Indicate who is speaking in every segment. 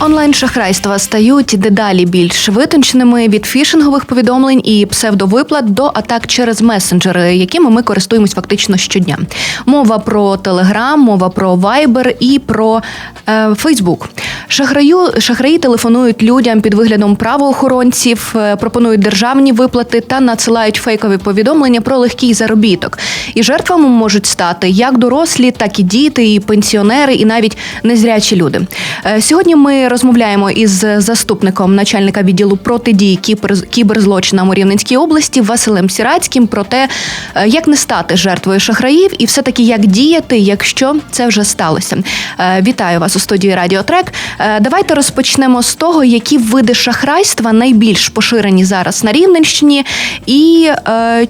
Speaker 1: Онлайн-шахрайства стають дедалі більш витонченими від фішингових повідомлень і псевдовиплат до атак через месенджери, якими ми користуємось фактично щодня. Мова про Телеграм, мова про Viber і про Фейсбук. Шахраю шахраї телефонують людям під виглядом правоохоронців, е, пропонують державні виплати та надсилають фейкові повідомлення про легкий заробіток. І жертвами можуть стати як дорослі, так і діти, і пенсіонери, і навіть незрячі люди. Е, Сьогодні ми розмовляємо із заступником начальника відділу протидії кібер- кіберзлочинам у Рівненській області Василем Сірацьким про те, е, як не стати жертвою шахраїв, і все таки як діяти, якщо це вже сталося. Е, Вітаю вас у студії Радіотрек. Е, Давайте розпочнемо з того, які види шахрайства найбільш поширені зараз на Рівненщині, і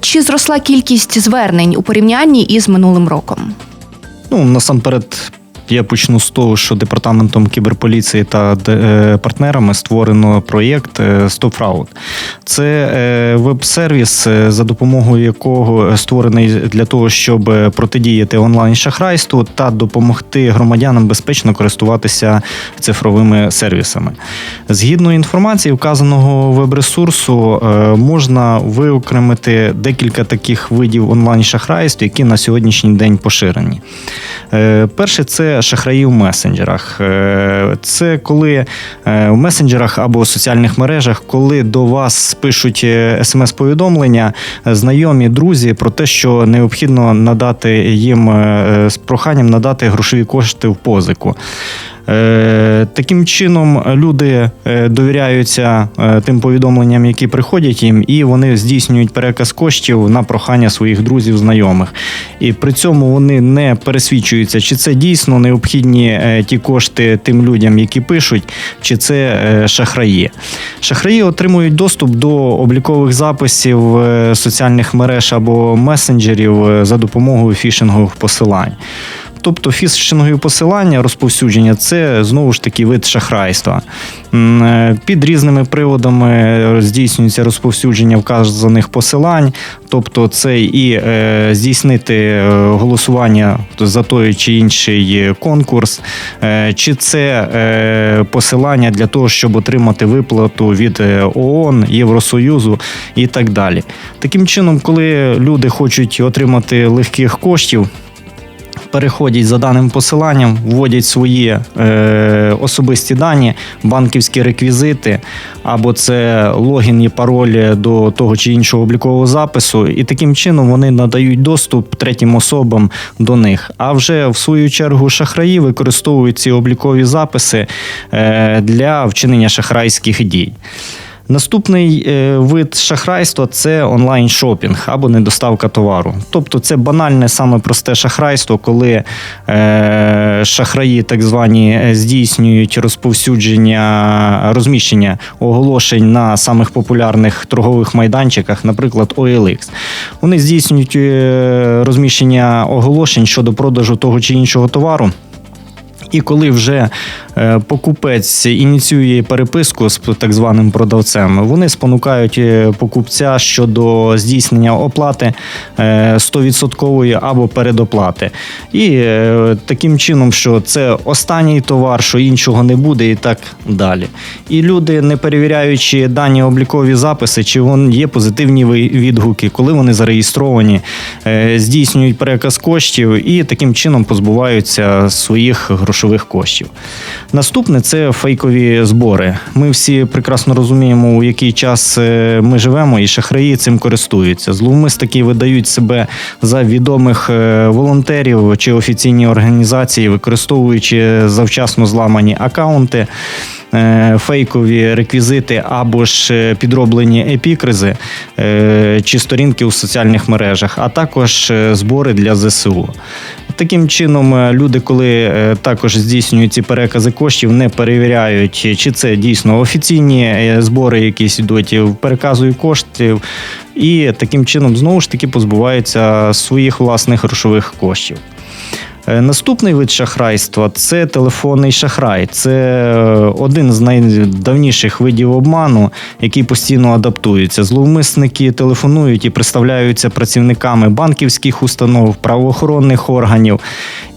Speaker 1: чи зросла кількість звернень у порівнянні із минулим роком.
Speaker 2: Ну, насамперед, я почну з того, що департаментом кіберполіції та е, партнерами створено проєкт е, Stop Fraud. Це е, веб-сервіс, е, за допомогою якого створений для того, щоб е, протидіяти онлайн-шахрайству та допомогти громадянам безпечно користуватися цифровими сервісами. Згідно інформації вказаного веб-ресурсу, е, можна виокремити декілька таких видів онлайн-шахрайств, які на сьогоднішній день поширені. Е, Перше це шахраї в месенджерах. Е, Це коли е, в месенджерах або соціальних мережах, коли до вас пишуть е, смс-повідомлення, знайомі друзі про те, що необхідно надати їм з проханням надати грошові кошти в позику. Е, Таким чином люди е, довіряються е, тим повідомленням, які приходять їм, і вони здійснюють переказ коштів на прохання своїх друзів, знайомих. І при цьому вони не пересвідчуються, чи це дійсно необхідні е, ті кошти тим людям, які пишуть, чи це е, шахраї. Шахраї отримують доступ до облікових записів е, соціальних мереж або месенджерів е, за допомогою фішингових посилань. Тобто фішингові посилання, розповсюдження це знову ж таки вид шахрайства. Е, Під різними приводами здійснюється розповсюдження вказаних посилань, тобто це і е, здійснити е, голосування за той чи інший конкурс, е, чи це е, посилання для того, щоб отримати виплату від е, ООН, Євросоюзу і так далі. Таким чином, коли люди хочуть отримати легких коштів, переходять за даним посиланням, вводять свої е, особисті дані, банківські реквізити, або це логін і пароль до того чи іншого облікового запису, і таким чином вони надають доступ третім особам до них. А вже в свою чергу шахраї використовують ці облікові записи е, для вчинення шахрайських дій. Наступний е, вид шахрайства це онлайн-шопінг або недоставка товару. Тобто це банальне, саме просте шахрайство, коли е, шахраї так звані е, здійснюють розповсюдження розміщення оголошень на самих популярних торгових майданчиках, наприклад, OLX. Вони здійснюють розміщення оголошень щодо продажу того чи іншого товару. І коли вже е, покупець ініціює переписку з так званим продавцем, вони спонукають е, покупця щодо здійснення оплати е, 100% або передоплати. І е, таким чином, що це останній товар, що іншого не буде, і так далі. І люди, не перевіряючи дані облікові записи, чи вон є позитивні відгуки, коли вони зареєстровані, е, здійснюють переказ коштів і таким чином позбуваються своїх грошових коштів. Наступне це фейкові збори. Ми всі прекрасно розуміємо, у який час е, ми живемо, і шахраї цим користуються. Зловмисники видають себе за відомих е, волонтерів чи офіційні організації, використовуючи завчасно зламані акаунти. е, Фейкові реквізити або ж підроблені епікризи чи сторінки у соціальних мережах, а також збори для ЗСУ. Таким чином, люди, коли е, також здійснюють ці перекази коштів, не перевіряють, чи це дійсно офіційні е, збори, якісь йдуть, е, переказують коштів, і таким чином знову ж таки позбуваються своїх власних грошових коштів. Е, Наступний вид шахрайства це телефонний шахрай. Це е, один з найдавніших видів обману, який постійно адаптується. Зловмисники телефонують і представляються працівниками банківських установ, правоохоронних органів.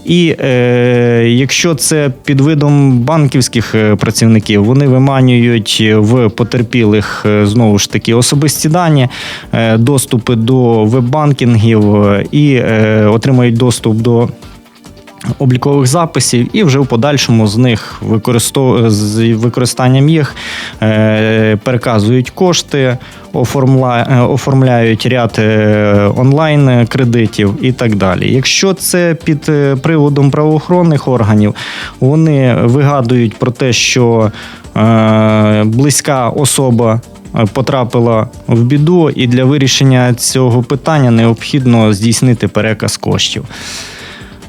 Speaker 2: І е, якщо це під видом банківських е, працівників, вони виманюють в потерпілих знову ж таки особисті дані, доступи до веб-банкінгів і е, отримають доступ до облікових записів, і вже в подальшому з них з використанням їх е, переказують кошти, е, оформляють ряд е, онлайн кредитів і так далі. Якщо це під приводом правоохоронних органів, вони вигадують про те, що близька особа. Потрапила в біду, і для вирішення цього питання необхідно здійснити переказ коштів.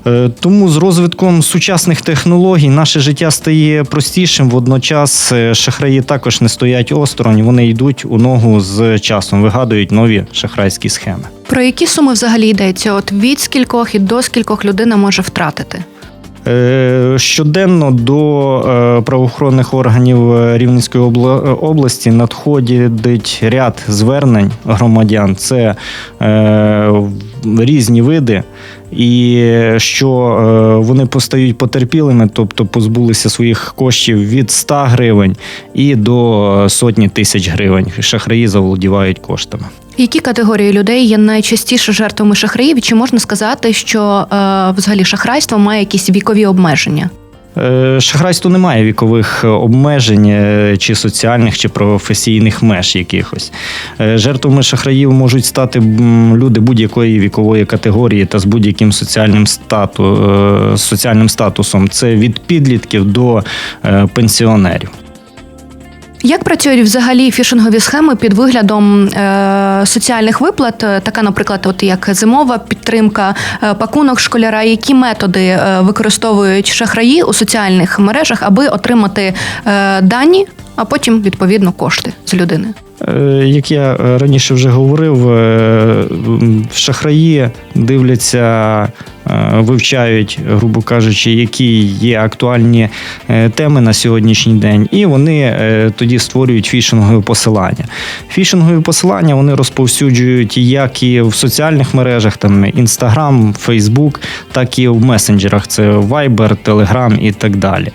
Speaker 2: Е, Тому з розвитком сучасних технологій наше життя стає простішим. Водночас е, шахраї також не стоять осторонь, вони йдуть у ногу з часом, вигадують нові шахрайські схеми.
Speaker 1: Про які суми взагалі йдеться? От від скількох і до скількох людина може втратити?
Speaker 2: Е, Щоденно до е, правоохоронних органів е, Рівненської області надходить ряд звернень громадян. Це різні види, і що вони постають потерпілими, тобто позбулися своїх коштів від 100 гривень і до сотні тисяч гривень. Шахраї заволодівають коштами.
Speaker 1: Які категорії людей є найчастіше жертвами шахраїв? Чи можна сказати, що е, взагалі шахрайство має якісь вікові обмеження?
Speaker 2: Е, Шахрайство не має вікових обмежень е, чи соціальних, чи професійних меж якихось. Е, Жертвами шахраїв можуть стати люди будь-якої вікової категорії та з будь-яким соціальним, стату, е, соціальним статусом. Це від підлітків до е, пенсіонерів.
Speaker 1: Як працюють взагалі фішингові схеми під виглядом е, соціальних виплат? Е, Така, наприклад, от як зимова підтримка, е, пакунок школяра. Які методи е, використовують шахраї у соціальних мережах, аби отримати е, дані, а потім відповідно кошти з людини?
Speaker 2: Е, Як я раніше вже говорив, е, шахраї дивляться, е, вивчають, грубо кажучи, які є актуальні теми на сьогоднішній день, і вони тоді створюють фішингові посилання. Фішингові посилання вони розповсюджують як і в соціальних мережах, там Instagram, Facebook, так і в месенджерах. Це Viber, Telegram і так далі.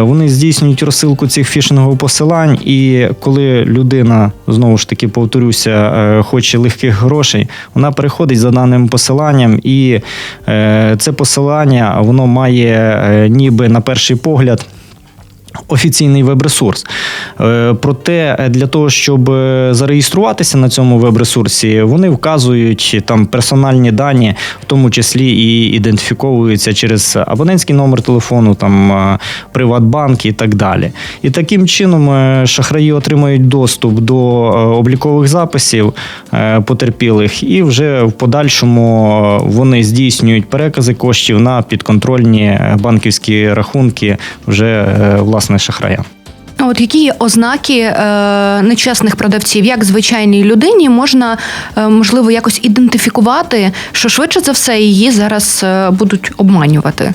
Speaker 2: Вони здійснюють розсилку цих фішингових посилань, і коли людина знову ж таки повторюся, е, хоче легких грошей, вона переходить за даним посиланням, і е, це посилання воно має е, ніби на перший погляд. Офіційний веб-ресурс. Е, Проте е, для того, щоб е, зареєструватися на цьому веб-ресурсі, вони вказують там персональні дані, в тому числі і ідентифіковуються через абонентський номер телефону, там Приватбанк і так далі. І таким чином шахраї отримують доступ до облікових записів потерпілих, і вже в подальшому вони здійснюють перекази коштів на підконтрольні банківські рахунки вже е, власне шахрая.
Speaker 1: А От які є ознаки е, нечесних продавців, як звичайній людині можна е, можливо якось ідентифікувати, що швидше за все її зараз е, будуть обманювати?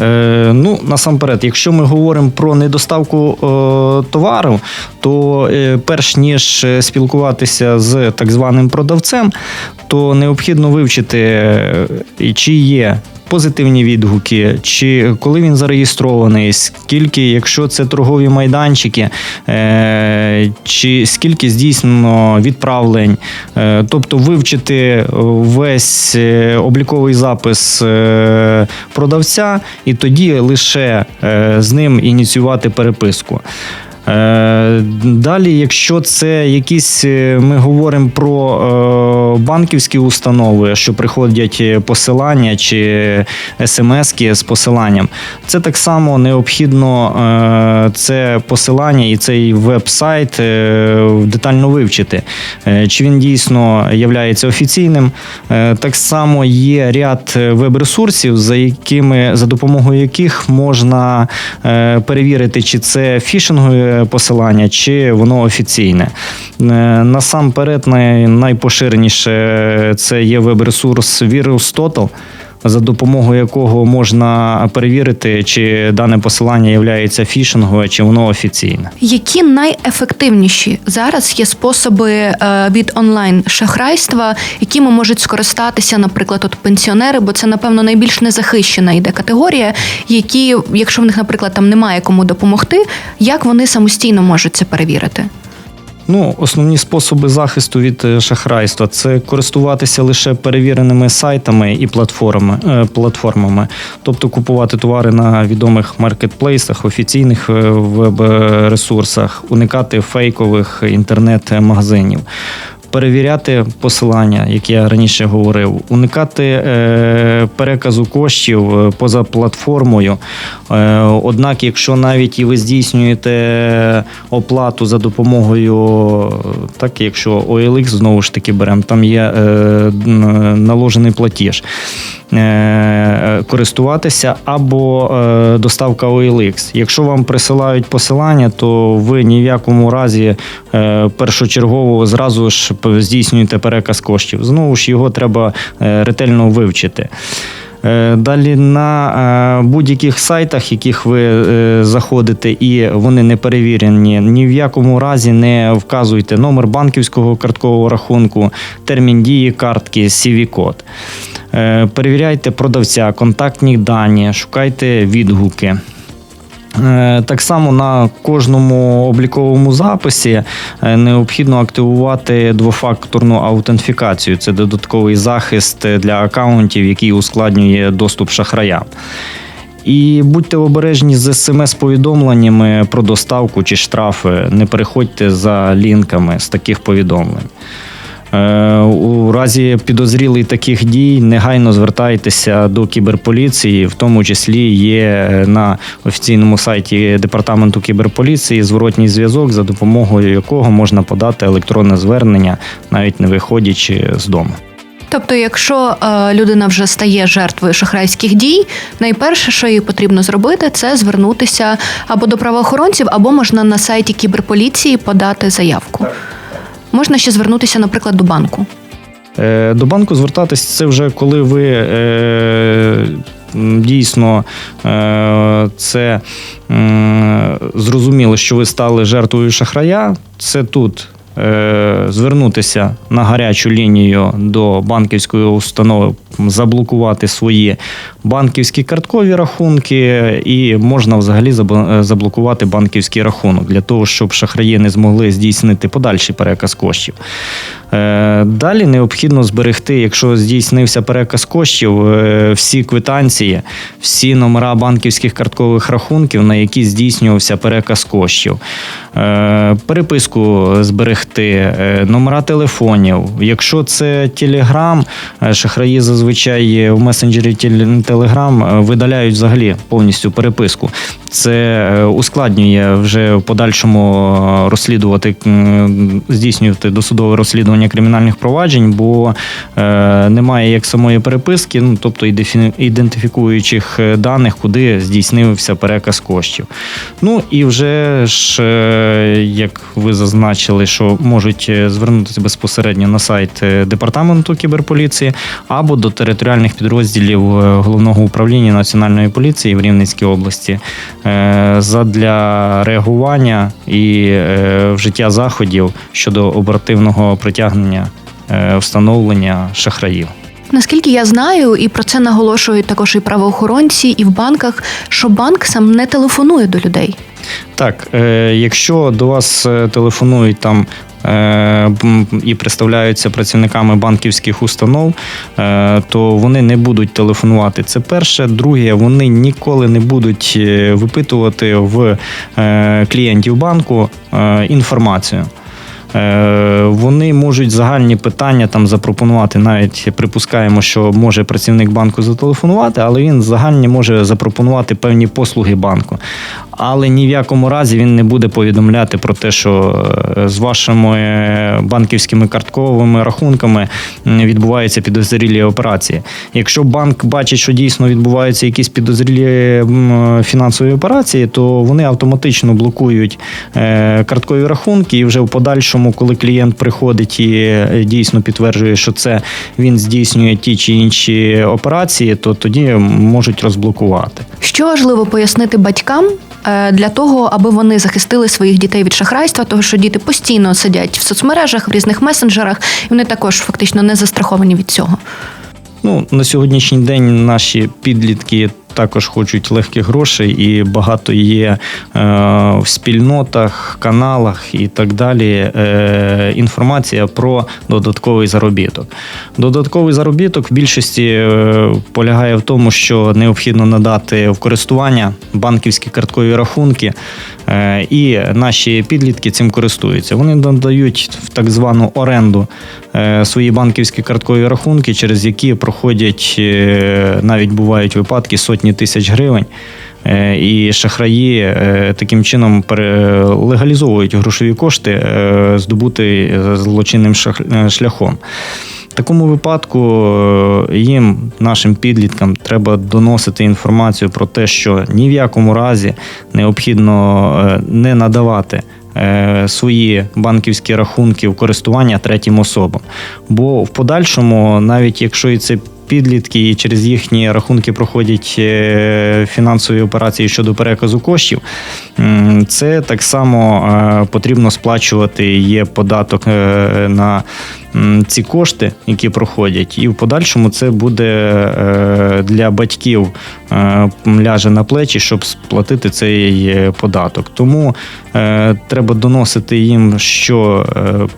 Speaker 2: Е, ну, насамперед, якщо ми говоримо про недоставку е, товару, то е, перш ніж е, спілкуватися з так званим продавцем, то необхідно вивчити, е, чи є. Позитивні відгуки, чи коли він зареєстрований, скільки, якщо це торгові майданчики, е, чи скільки здійснено відправлень, е, тобто вивчити весь обліковий запис продавця, і тоді лише з ним ініціювати переписку. Е, Далі, якщо це якісь, е, ми говоримо про е, банківські установи, що приходять посилання чи смски з посиланням, це так само необхідно це посилання і цей веб-сайт детально вивчити. Чи він дійсно є офіційним? Так само є ряд веб-ресурсів, за якими за допомогою яких можна перевірити, чи це фішингове посилання, чи воно офіційне. Е, Насамперед, найпоширеніше це є веб-ресурс VirusTotal. За допомогою якого можна перевірити, чи дане посилання є фішингове, чи воно офіційне.
Speaker 1: Які найефективніші зараз є способи е, від онлайн шахрайства, якими можуть скористатися, наприклад, от пенсіонери, бо це напевно найбільш незахищена йде категорія, які, якщо в них, наприклад, там немає кому допомогти, як вони самостійно можуть це перевірити?
Speaker 2: Ну, основні способи захисту від е, шахрайства це користуватися лише перевіреними сайтами і платформами, е, платформами, тобто купувати товари на відомих маркетплейсах, офіційних е, веб-ресурсах, уникати фейкових інтернет-магазинів. Перевіряти посилання, як я раніше говорив, уникати е, переказу коштів е, поза платформою. Е, однак, якщо навіть і ви здійснюєте оплату за допомогою, так якщо OLX знову ж таки беремо, там є наложений платіж. Користуватися або е, доставка OLX. Якщо вам присилають посилання, то ви ні в якому разі е, першочергово зразу ж здійснюєте переказ коштів. Знову ж його треба е, ретельно вивчити. Е, Далі на е, будь-яких сайтах, яких ви заходите, і вони не перевірені, ні в якому разі не вказуйте номер банківського карткового рахунку, термін дії картки, CV-код. Перевіряйте продавця, контактні дані, шукайте відгуки. Е, Так само на кожному обліковому записі е, необхідно активувати двофакторну аутентифікацію. Це додатковий захист для акаунтів, який ускладнює доступ шахраям. І будьте обережні з смс-повідомленнями про доставку чи штрафи. Не переходьте за лінками з таких повідомлень. Е, У разі підозрілих таких дій негайно звертайтеся до кіберполіції, в тому числі є е, на офіційному сайті департаменту кіберполіції зворотній зв'язок, за допомогою якого можна подати електронне звернення, навіть не виходячи з дому.
Speaker 1: Тобто, якщо е, людина вже стає жертвою шахрайських дій, найперше, що їй потрібно зробити, це звернутися або до правоохоронців, або можна на сайті кіберполіції подати заявку. Можна ще звернутися, наприклад, до банку.
Speaker 2: Е, До банку звертатись це вже коли ви е, дійсно е, це м, зрозуміли, що ви стали жертвою шахрая. Це тут. Е, Звернутися на гарячу лінію до банківської установи, заблокувати свої банківські карткові рахунки, і можна взагалі е, заблокувати банківський рахунок для того, щоб шахраї не змогли здійснити подальший переказ коштів. Е, Далі необхідно зберегти, якщо здійснився переказ коштів, е, всі квитанції, всі номера банківських карткових рахунків, на які здійснювався переказ коштів, Е, переписку зберегти, номера телефонів. Якщо це е, шахраї зазвичай в месенджері Теле- Telegram е, видаляють взагалі повністю переписку. Це ускладнює вже в подальшому розслідувати, здійснювати досудове розслідування кримінальних проваджень, бо е, немає як самої переписки, ну тобто ідентифікуючих е, даних, куди здійснився переказ коштів. Ну і вже ж, е, як ви зазначили, що можуть звернутися безпосередньо на сайт департаменту кіберполіції або до територіальних підрозділів головного управління національної поліції в Рівненській області задля реагування і вжиття заходів щодо оперативного притягнення е, встановлення шахраїв.
Speaker 1: Наскільки я знаю, і про це наголошують також і правоохоронці, і в банках, що банк сам не телефонує до людей.
Speaker 2: Так, е, якщо до вас е, телефонують там. І представляються працівниками банківських установ, то вони не будуть телефонувати. Це перше. Друге, вони ніколи не будуть випитувати в клієнтів банку інформацію. Е, Вони можуть загальні питання там запропонувати. Навіть припускаємо, що може працівник банку зателефонувати, але він загальні може запропонувати певні послуги банку. Але ні в якому разі він не буде повідомляти про те, що е, з вашими банківськими картковими рахунками відбуваються підозрілі операції. Якщо банк бачить, що дійсно відбуваються якісь підозрілі фінансові операції, то вони автоматично блокують е, карткові рахунки, і вже в подальшому, коли клієнт приходить і е, дійсно підтверджує, що це він здійснює ті чи інші операції, то тоді можуть розблокувати.
Speaker 1: Що важливо пояснити батькам для того, аби вони захистили своїх дітей від шахрайства, того що діти постійно сидять в соцмережах, в різних месенджерах, і вони також фактично не застраховані від цього.
Speaker 2: Ну, на сьогоднішній день наші підлітки також хочуть легких грошей, і багато є е, в спільнотах, каналах і так далі е, інформація про додатковий заробіток. Додатковий заробіток в більшості е, полягає в тому, що необхідно надати в користування банківські карткові рахунки, і наші підлітки цим користуються. Вони надають в так звану оренду свої банківські карткові рахунки, через які проходять навіть бувають випадки сотні тисяч гривень. Е, І шахраї е, таким чином легалізовують грошові кошти, е, здобути злочинним шляхом. В такому випадку їм, нашим підліткам, треба доносити інформацію про те, що ні в якому разі необхідно не надавати свої банківські рахунки в користування третім особам. Бо в подальшому, навіть якщо і це підлітки і через їхні рахунки проходять е, фінансові операції щодо переказу коштів, це так само е, потрібно сплачувати. Є податок е, на ці кошти, які проходять, і в подальшому це буде для батьків ляже на плечі, щоб сплатити цей податок. Тому треба доносити їм, що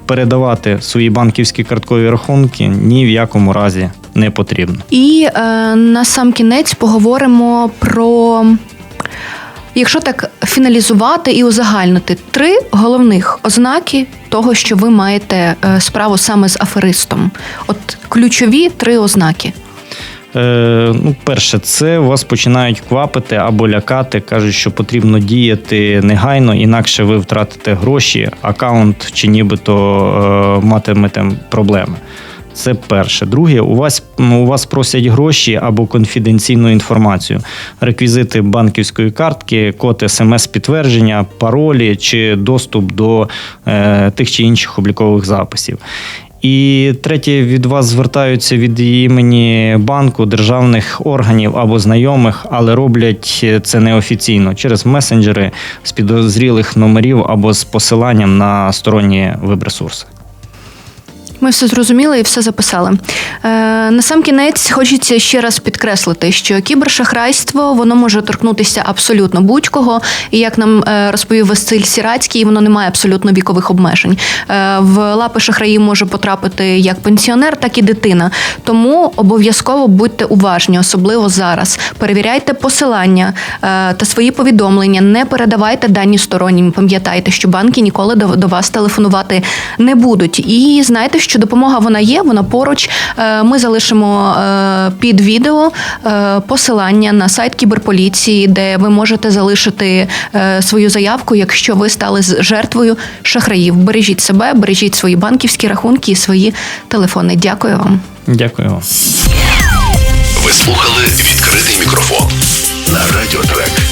Speaker 2: передавати свої банківські карткові рахунки ні в якому разі не потрібно.
Speaker 1: І е, на сам кінець поговоримо про. Якщо так фіналізувати і узагальнити три головних ознаки того, що ви маєте е, справу саме з аферистом, от ключові три ознаки.
Speaker 2: Е, ну, перше, це вас починають квапити або лякати, кажуть, що потрібно діяти негайно, інакше ви втратите гроші, аккаунт чи нібито е, матимете проблеми. Це перше. Друге, у вас ну, у вас просять гроші або конфіденційну інформацію, реквізити банківської картки, код смс-підтвердження, паролі чи доступ до е, тих чи інших облікових записів. І третє, від вас звертаються від імені банку, державних органів або знайомих, але роблять це неофіційно через месенджери з підозрілих номерів або з посиланням на сторонні веб-ресурси.
Speaker 1: Ми все зрозуміли і все записали. Е, на сам кінець хочеться ще раз підкреслити, що кібершахрайство воно може торкнутися абсолютно будь-кого. І як нам е, розповів Василь Сірацький, воно не має абсолютно вікових обмежень. Е, в лапи шахраїв може потрапити як пенсіонер, так і дитина. Тому обов'язково будьте уважні, особливо зараз. Перевіряйте посилання е, та свої повідомлення, не передавайте дані стороннім. Пам'ятайте, що банки ніколи до, до вас телефонувати не будуть. І знайте, що допомога вона є, вона поруч. Е, Ми залишимо е, під відео е, посилання на сайт кіберполіції, де ви можете залишити свою заявку, якщо ви стали з жертвою шахраїв. Бережіть себе, бережіть свої банківські рахунки і свої телефони. Дякую вам.
Speaker 2: Дякую вам.
Speaker 3: Ви слухали відкритий мікрофон на радіотрек.